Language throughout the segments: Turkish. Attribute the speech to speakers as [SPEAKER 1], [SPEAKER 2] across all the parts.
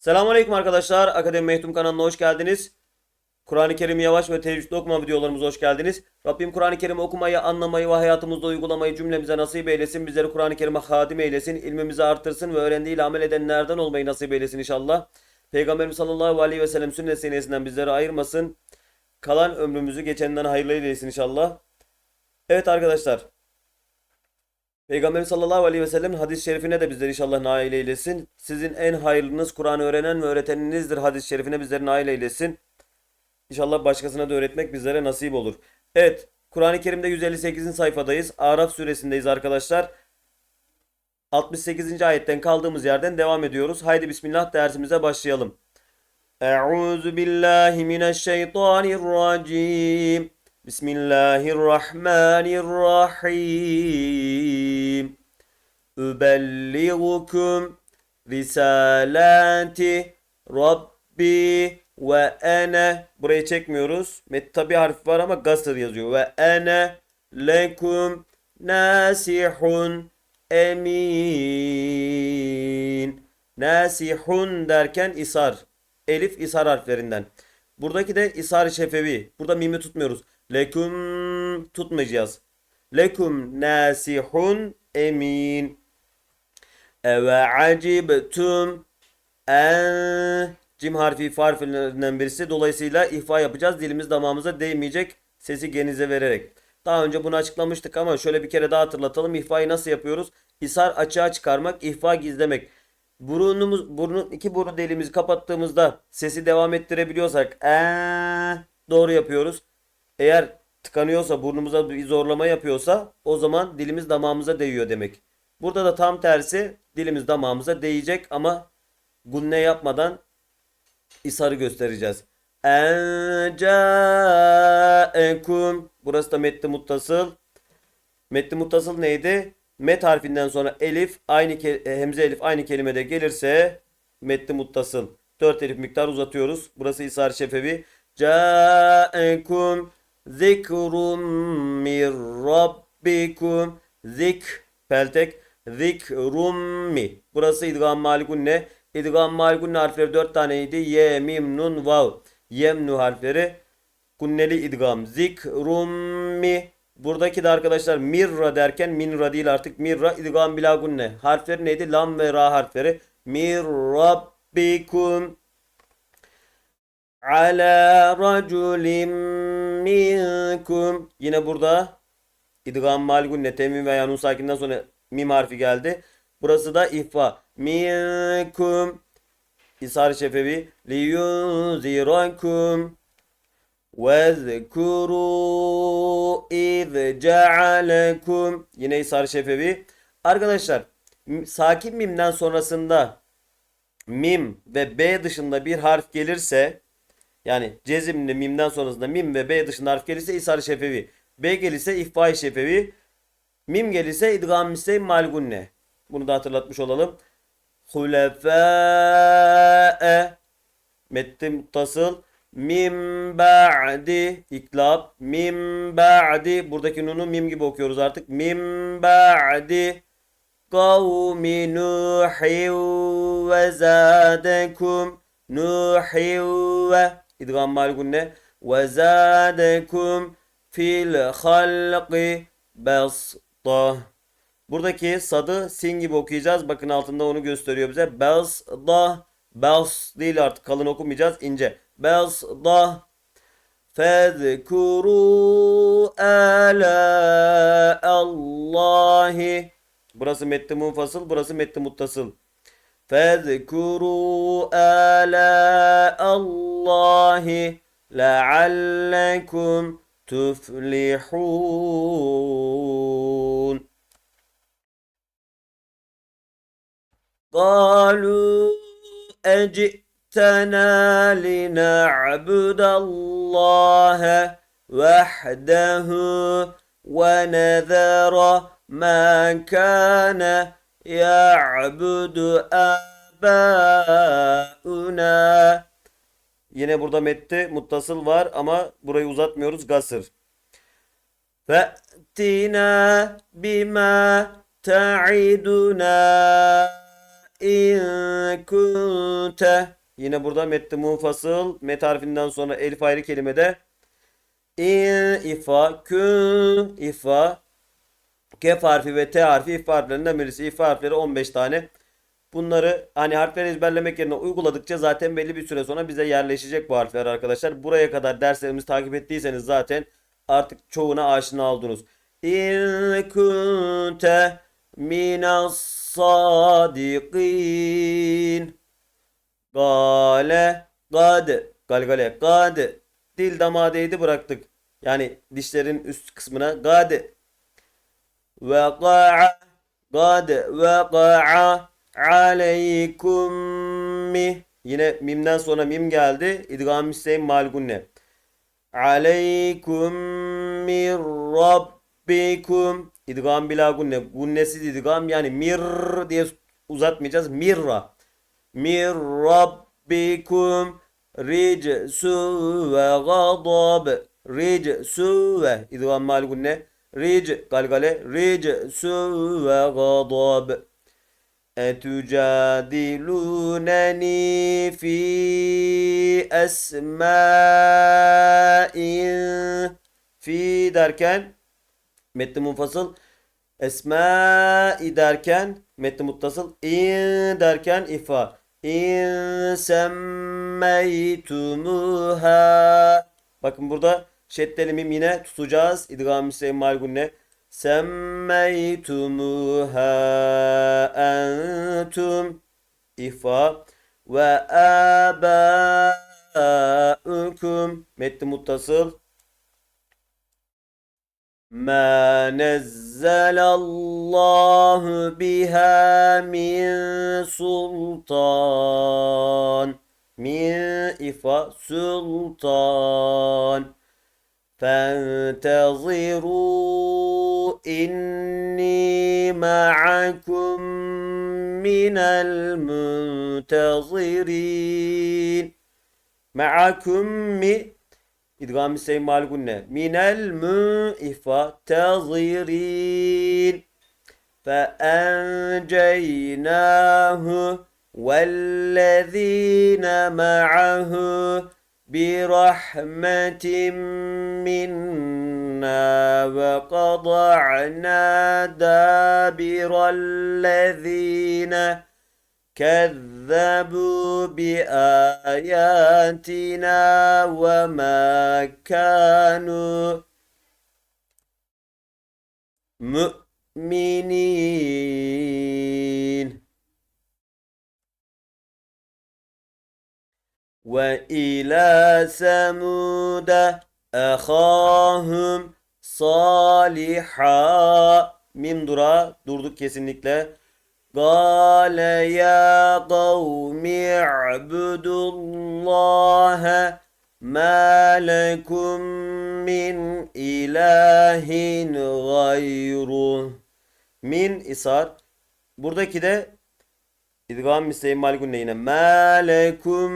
[SPEAKER 1] Selamünaleyküm arkadaşlar. Akademi Mehtum kanalına hoş geldiniz. Kur'an-ı Kerim yavaş ve tecvidli okuma videolarımıza hoş geldiniz. Rabbim Kur'an-ı Kerim'i okumayı, anlamayı ve hayatımızda uygulamayı cümlemize nasip eylesin. Bizleri Kur'an-ı Kerim'e hadim eylesin. ilmimizi artırsın ve öğrendiğiyle amel edenlerden olmayı nasip eylesin inşallah. Peygamberimiz sallallahu aleyhi ve sellem sünnet senesinden bizleri ayırmasın. Kalan ömrümüzü geçenden hayırlı eylesin inşallah. Evet arkadaşlar. Peygamberimiz sallallahu aleyhi ve sellem hadis-i şerifine de bizleri inşallah nail eylesin. Sizin en hayırlınız Kur'an'ı öğrenen ve öğreteninizdir hadis-i şerifine bizleri nail eylesin. İnşallah başkasına da öğretmek bizlere nasip olur. Evet, Kur'an-ı Kerim'de 158. sayfadayız. Araf suresindeyiz arkadaşlar. 68. ayetten kaldığımız yerden devam ediyoruz. Haydi bismillah dersimize başlayalım. Euzu billahi mineşşeytanirracim. Bismillahirrahmanirrahim. Übelligukum risalati Rabbi ve ene burayı çekmiyoruz. Met tabi harfi var ama gasır yazıyor. Ve ene lekum nasihun emin. Nasihun derken isar. Elif isar harflerinden. Buradaki de isar şefevi. Burada mimi tutmuyoruz. Lekum tutmayacağız. Lekum nasihun emin. Eve acibtum en Cim harfi ifa harflerinden birisi. Dolayısıyla ihfa yapacağız. Dilimiz damağımıza değmeyecek. Sesi genize vererek. Daha önce bunu açıklamıştık ama şöyle bir kere daha hatırlatalım. İhfayı nasıl yapıyoruz? İsar açığa çıkarmak, ihfa gizlemek. Burnumuz, burnu, iki burun deliğimizi kapattığımızda sesi devam ettirebiliyorsak ee, doğru yapıyoruz. Eğer tıkanıyorsa, burnumuza bir zorlama yapıyorsa o zaman dilimiz damağımıza değiyor demek. Burada da tam tersi dilimiz damağımıza değecek ama gunne yapmadan İsar'ı göstereceğiz. Encaekum. Burası da metni muttasıl. Metni muttasıl neydi? Met harfinden sonra elif aynı e, hemze elif aynı kelimede gelirse metni muttasıl. 4 elif miktar uzatıyoruz. Burası İsar Şefevi. Caekum zikrum mir rabbikum zik peltek zikrum mi. Burası idgam malikun ne? İdgam mal harfleri 4 taneydi. Ye, mim, nun, vav. Yemnu harfleri. Kunneli idgam. Zikrummi. Buradaki de arkadaşlar mirra derken minra değil artık mirra idgam bila gunne. Harfleri neydi? Lam ve ra harfleri. Mir rabbikum ala raculin minkum. Yine burada idgam mal gunne temin veya nun sakinden sonra mim harfi geldi. Burası da ihfa. Minkum İsar Şefevi liyunzirakum vezkuru iz cealekum Yine İsar Şefevi. Arkadaşlar sakin mimden sonrasında mim ve b dışında bir harf gelirse yani cezimli mimden sonrasında mim ve b dışında harf gelirse İsar Şefevi. B gelirse ihfa Şefevi. Mim gelirse idgam ise malgunne. Bunu da hatırlatmış olalım. Hulefâe Metti muttasıl Mim ba'di iklab Mim ba'di Buradaki nunu mim gibi okuyoruz artık. Mim ba'di Kavmi Nuhi ve zadekum Nuhi ve İdgam malgunne Ve zadekum fil halqi basta Buradaki sadı sin gibi okuyacağız. Bakın altında onu gösteriyor bize. Bels da Bels değil artık kalın okumayacağız. ince. Bels da Fezkuru ala Allahi Burası metni munfasıl, burası metni muttasıl. Fezkuru ala Allahi leallekum tuflihun قالوا أجئتنا لنعبد الله وحده ونذر ما كان يعبد ebbauna. Yine burada mette muttasıl var ama burayı uzatmıyoruz. Gasır. Fe'tina bima ta'iduna in kunte. Yine burada metni munfasıl. Met harfinden sonra elif ayrı kelimede. İn, ifa, kün, ifa. Kef harfi ve T harfi if harflerinden birisi. İf harfleri 15 tane. Bunları hani harfleri ezberlemek yerine uyguladıkça zaten belli bir süre sonra bize yerleşecek bu harfler arkadaşlar. Buraya kadar derslerimizi takip ettiyseniz zaten artık çoğuna aşina oldunuz. İn kunte minas sadikin. Gale gad galgale gad dil damağı bıraktık. Yani dişlerin üst kısmına gad Veka'a Gad veka'a aleykum mi Yine mimden sonra mim geldi. İdgam Hüseyin malgunne. Aleykum mir rabbikum. İdgam bila gunne. Gunnesiz idgam yani mir diye uzatmayacağız. Mirra. Mir rabbikum ricsu ve gadab. Ricsu ve idgam malgunne. Ric galgale ricsu ve gadab. Etücadiluneni fi esma'in fi derken metni munfasıl esma'i derken metni muttasıl in derken ifa. in semmeytumuha bakın burada şeddeli mim yine tutacağız. İdgam hüseyin malgunne Semmeytumuha entum ihfa ve abâukum metni muttasıl ma nezzelallahu biha min sultan min ifa sultan فانتظروا إني معكم من المنتظرين. معكم مي إدغام السيمال قلنا من المنتظرين. فأنجيناه والذين معه برحمة منا وقطعنا دابر الذين كذبوا بآياتنا وما كانوا مؤمنين. وإلى ثمود أخاهم صالحا Mim dura durduk kesinlikle. قال يا قوم اعبدوا الله ما لكم من إله غيره Min isar. Buradaki de İdgam Müseyin Malikun yine. Melekum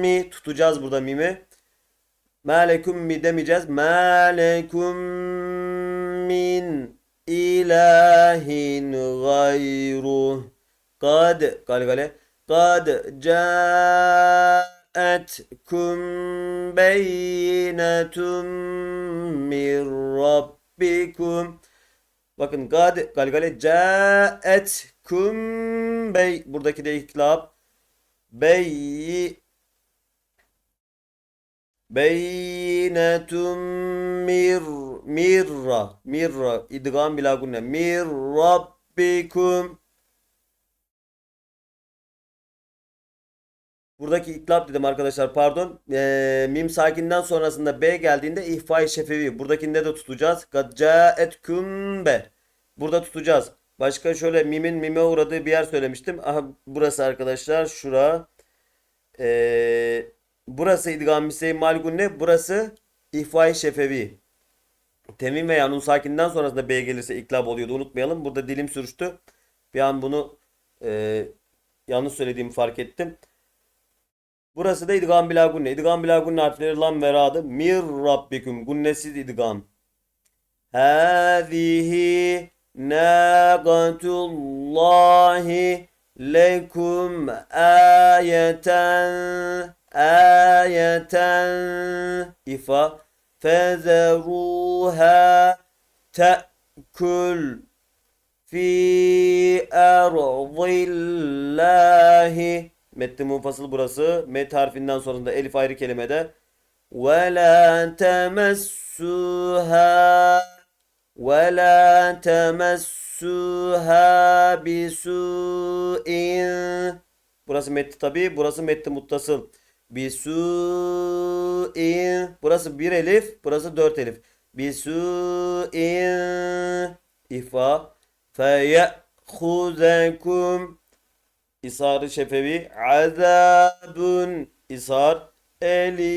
[SPEAKER 1] mi tutacağız burada mimi. Melekum mi demeyeceğiz. Melekum min ilahin gayru. Kad galgale. Kad ca'etkum beynetum min rabbikum. Bakın gad galgale ca'etkum bey buradaki de iklab bey beynetum mir mirra mirra idgam bila gunne mir rabbikum Buradaki iklap dedim arkadaşlar pardon. Ee, mim sakinden sonrasında B geldiğinde ihfa-i şefevi. Buradakinde de tutacağız. Kad ca'etkum be. Burada tutacağız. Başka şöyle mimin mime uğradığı bir yer söylemiştim. Aha burası arkadaşlar. Şura. Ee, burası idgam miseyi malgunne. Burası ihfa-i şefevi. Temim veya nun sakinden sonrasında B gelirse iklab oluyordu. Unutmayalım. Burada dilim sürüştü. Bir an bunu e, yanlış söylediğimi fark ettim. Burası da idgam bila gunne. İdgam bila gunne harfleri lam ve ra'dı. Mir rabbikum. Gunnesiz idgam. Hâzihi nâgatullahi lekum ayeten ayeten ifa fezeruha te'kül fi ardillahi Metni munfasıl burası. Met harfinden sonra da elif ayrı kelimede. Ve la temessuha ve la temessuha bisu'in Burası metni tabi. Burası metni muttasıl. Bisu'in Burası bir elif. Burası dört elif. Bisu'in İfa feyehuzekum İsar-ı şefevi azabun İsar elim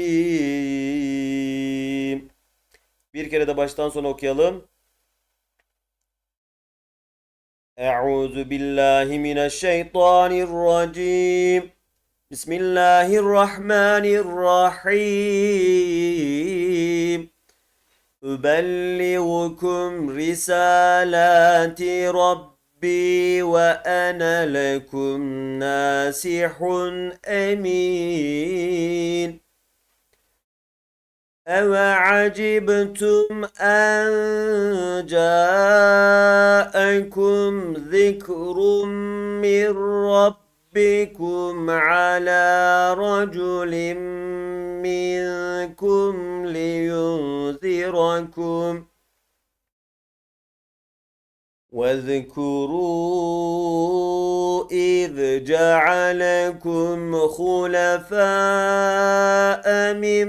[SPEAKER 1] Bir kere de baştan sona okuyalım. Euzu billahi mineşşeytanirracim. بسم الله الرحمن الرحيم أبلغكم رسالات ربي وأنا لكم ناسح أمين أوعجبتم أن جاءكم ذكر من رب رَبِّكُمْ عَلَى رَجُلٍ مِّنْكُمْ لِيُنذِرَكُمْ. واذكروا إذ جعلكم خلفاء من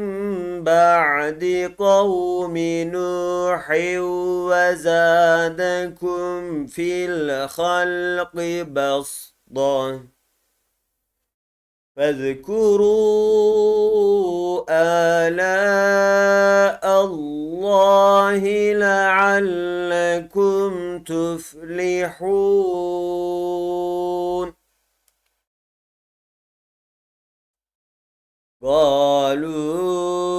[SPEAKER 1] بعد قوم نوح وزادكم في الخلق بسطة. فاذكروا آلاء الله لعلكم تفلحون. قالوا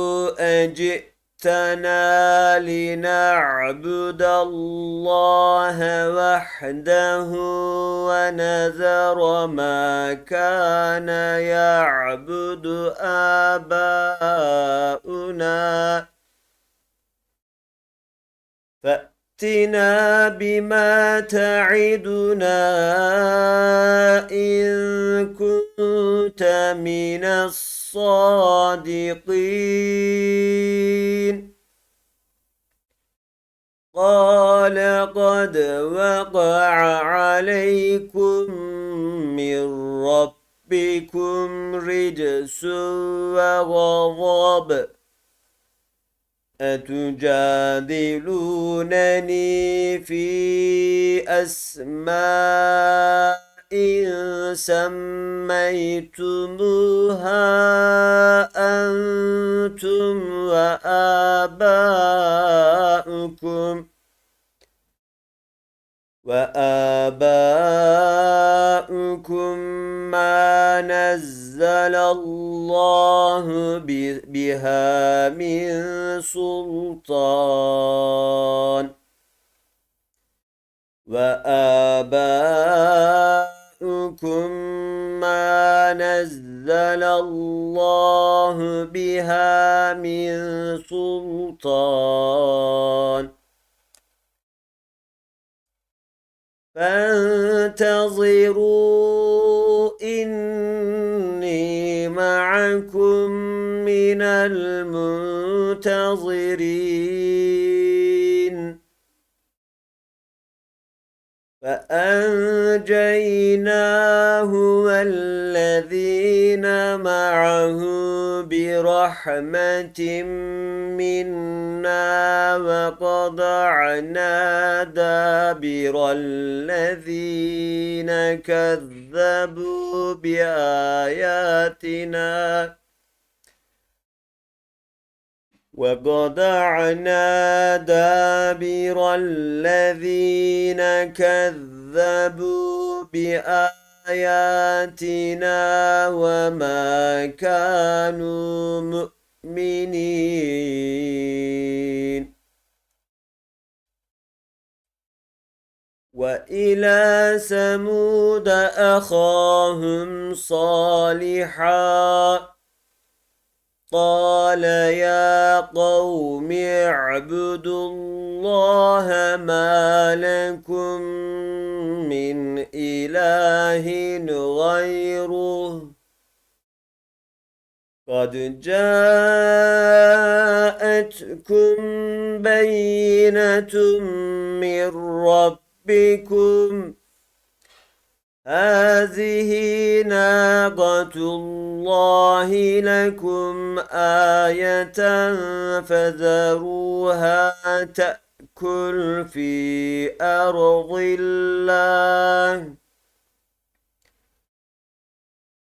[SPEAKER 1] أجئتنا لنعبد الله وحده ونذر ما كان يعبد آباؤنا. فأتنا بما تعدنا إن كنت من الصادقين قال قد وقع عليكم من ربكم رجس وغضب أتجادلونني في أسماء سميتموها أنتم وآباؤكم وآباؤكم ما نزل الله بها من سلطان وآباؤكم ما نزل الله بها من سلطان فانتظروا إني معكم من المنتظرين فأنجيناه والذين معه برحمة منا وقطعنا دابر الذين كذبوا بآياتنا وقطعنا دابر الذين كذبوا بآياتنا وما كانوا مؤمنين. وإلى ثمود أخاهم صالحا. قال يا قوم اعبدوا الله ما لكم من إله غيره قد جاءتكم بينة من ربكم هذه ناقة الله لكم آية فذروها تأكل في أرض الله.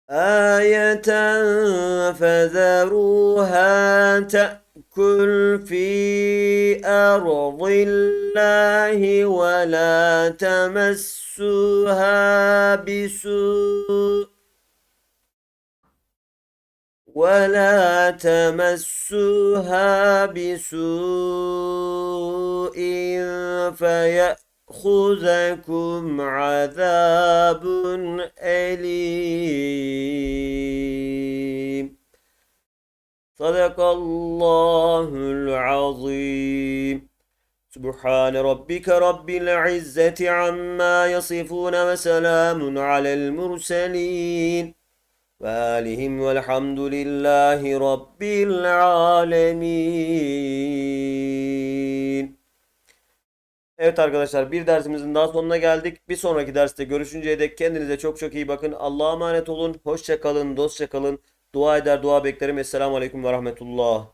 [SPEAKER 1] آية فذروها تأكل في أرض الله ولا تمسوها بسوء ولا تمسوها بسوء فيأخذكم عذاب أليم صدق الله العظيم سبحان ربك رب العزة عما يصفون وسلام على المرسلين وآلهم والحمد لله رب العالمين Evet arkadaşlar bir dersimizin daha sonuna geldik. Bir sonraki derste görüşünceye dek kendinize çok çok iyi bakın. Allah'a emanet olun. Hoşça kalın, dostça kalın. Dua eder, dua beklerim. Esselamu Aleyküm ve Rahmetullah.